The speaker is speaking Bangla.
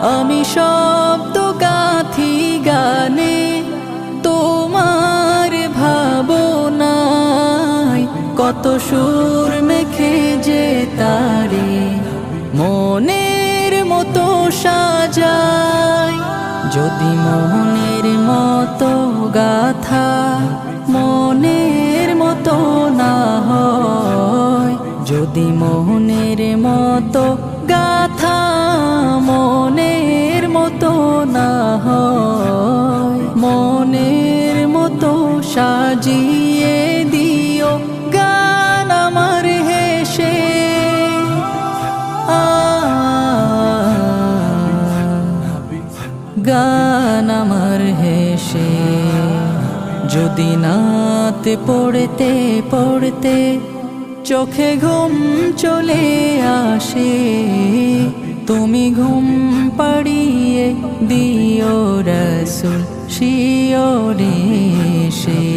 আমি শব্দ গাথি গানে তোমার ভাবনায় কত সুর মেখে যে তারে মনের মতো সাজায় যদি মনের মতো গাথা মনের মতো না হয়। যদি মোহনের মতো গাথা মনের মনের মতো সাজিয়ে দিও গান আমার হেসে। গান আমার হেসে। যদি নাতে পড়তে পড়তে চোখে ঘুম চলে আসে, তুমি ঘুম পাড়িয়ে দিও রসুল শিওরে সে